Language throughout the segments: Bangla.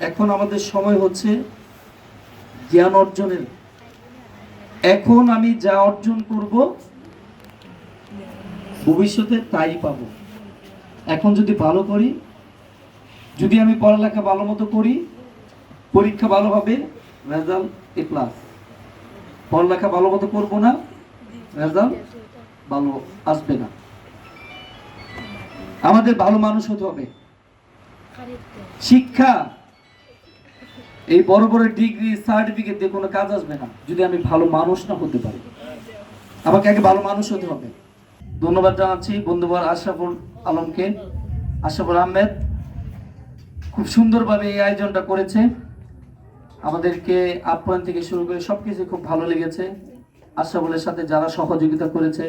এখন আমাদের সময় হচ্ছে জ্ঞান অর্জনের। এখন আমি যা অর্জন করব, ভবিষ্যতে তাই পাবো। এখন যদি ভালো করি, যদি আমি পড়ালেখা ভালো মতো করি, পরীক্ষা ভালো হবে রেজাল্ট এ প্লাস পড়ালেখা ভালো মতো করব না রেজাল্ট ভালো আসবে না। আমাদের ভালো মানুষ হতে হবে। শিক্ষা এই বড় বড় ডিগ্রি সার্টিফিকেট দিয়ে কোনো কাজ আসবে না, যদি আমি ভালো মানুষ না হতে পারি। আমাকে আগে ভালো মানুষ হতে হবে। ধন্যবাদ জানাচ্ছি বন্ধুবার আশরাফুল আলমকে। আশরাফুল আহমেদ খুব সুন্দরভাবে এই আয়োজনটা করেছে। আমাদেরকে আপ্যায়ন থেকে শুরু করে সব কিছু খুব ভালো লেগেছে। আশরাফুলের সাথে যারা সহযোগিতা করেছে,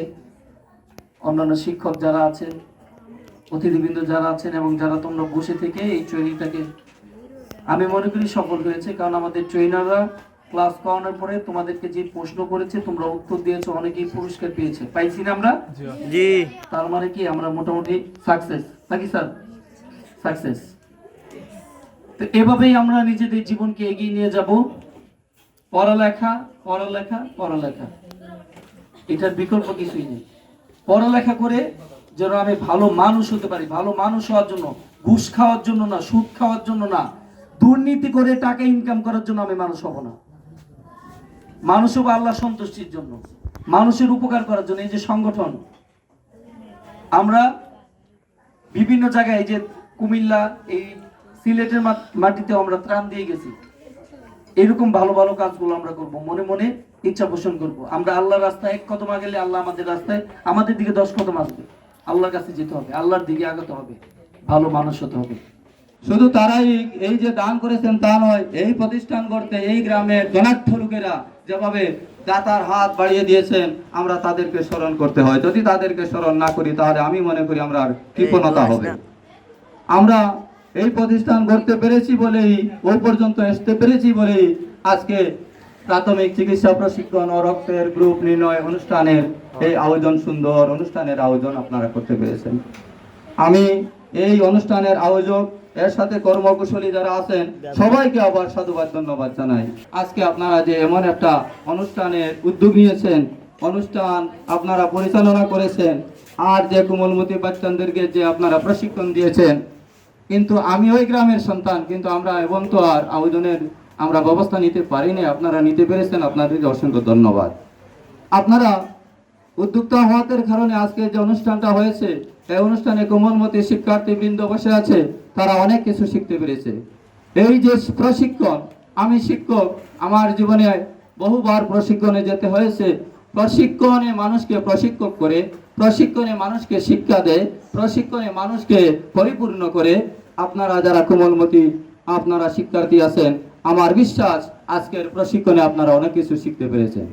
অন্যান্য শিক্ষক যারা আছেন, অতিথিবৃন্দ যারা আছেন এবং যারা তোমরা বসে থেকে এই ট্রেনিংটাকে আমি মনে করি সফল হয়েছে কারণ আমাদের ট্রেনাররা ক্লাস করানোর পরে তোমাদেরকে যে প্রশ্ন করেছে তোমরা উত্তর দিয়েছ অনেকেই পুরস্কার পেয়েছে। পাইছি না আমরা? জি তার মানে কি আমরা মোটামুটি সাকসেস নাকি স্যার? সাকসেস তো এভাবেই আমরা নিজেদের জীবনকে এগিয়ে নিয়ে যাব। পড়ালেখা পড়ালেখা পড়ালেখা। এটার বিকল্প কিছুই নেই। পড়ালেখা করে যেন আমি ভালো মানুষ হতে পারি ভালো মানুষ হওয়ার জন্য ঘুষ খাওয়ার জন্য না সুদ খাওয়ার জন্য না দুর্নীতি করে টাকা ইনকাম করার জন্য আমি মানুষ হব না। মানুষ হব আল্লাহ সন্তুষ্টির জন্য। মানুষের উপকার করার জন্য। এই যে সংগঠন, আমরা বিভিন্ন জায়গায় যে কুমিল্লা, এই সিলেটের মাটিতে আমরা ত্রাণ দিয়ে গেছি। এরকম ভালো ভালো কাজগুলো আমরা করব। মনে মনে ইচ্ছা পোষণ করব। আমরা আল্লাহর রাস্তায় এক কদম আগেলে আল্লাহ আমাদের রাস্তায় আমাদের দিকে দশ কদম আসবে। আল্লাহর কাছে যেতে হবে। আল্লাহর দিকে আগাতে হবে। ভালো মানুষ হতে হবে। শুধু তারাই এই যে দান করেছেন তা নয় এই প্রতিষ্ঠান করতে এই গ্রামের জনাঢ্য লোকেরা যেভাবে দাতার হাত বাড়িয়ে দিয়েছেন আমরা তাদেরকে স্মরণ করতে হয়। যদি তাদেরকে স্মরণ না করি তাহলে আমি মনে করি আমরা কৃপণতা হবে আমরা এই প্রতিষ্ঠান করতে পেরেছি বলেই ওই পর্যন্ত আসতে পেরেছি বলেই আজকে প্রাথমিক চিকিৎসা প্রশিক্ষণ ও রক্তের গ্রুপ নির্ণয় অনুষ্ঠানের এই আয়োজন সুন্দর অনুষ্ঠানের আয়োজন আপনারা করতে পেরেছেন। আমি এই অনুষ্ঠানের আয়োজক, এর সাথে কর্মকুশলী যারা আছেন, সবাইকে আবার সাধুবাদ, ধন্যবাদ জানাই। আজকে আপনারা যে এমন একটা অনুষ্ঠানের উদ্যোগ নিয়েছেন, অনুষ্ঠান আপনারা পরিচালনা করেছেন, আর যে কোমলমতি বাচ্চাদেরকে যে আপনারা প্রশিক্ষণ দিয়েছেন, কিন্তু আমি ওই গ্রামের সন্তান, কিন্তু আমরা এবং তো আর আয়োজনের আমরা ব্যবস্থা নিতে পারিনি, আপনারা নিতে পেরেছেন, আপনাদেরকে অসংখ্য ধন্যবাদ। আপনারা উদ্যোক্তা হওয়ার কারণে আজকে যে অনুষ্ঠানটা হয়েছে এই অনুষ্ঠানে কোমলমতি শিক্ষার্থী বৃন্দ বসে আছে, তারা অনেক কিছু শিখতে পেরেছে। এই যে প্রশিক্ষণ, আমি শিক্ষক, আমার জীবনে বহুবার প্রশিক্ষণে যেতে হয়েছে। প্রশিক্ষণে মানুষকে প্রশিক্ষক করে, প্রশিক্ষণে মানুষকে শিক্ষা দেয়, প্রশিক্ষণে মানুষকে পরিপূর্ণ করে। আপনারা যারা কোমলমতি, আপনারা শিক্ষার্থী আছেন, আমার বিশ্বাস আজকের প্রশিক্ষণে আপনারা অনেক কিছু শিখতে পেরেছেন।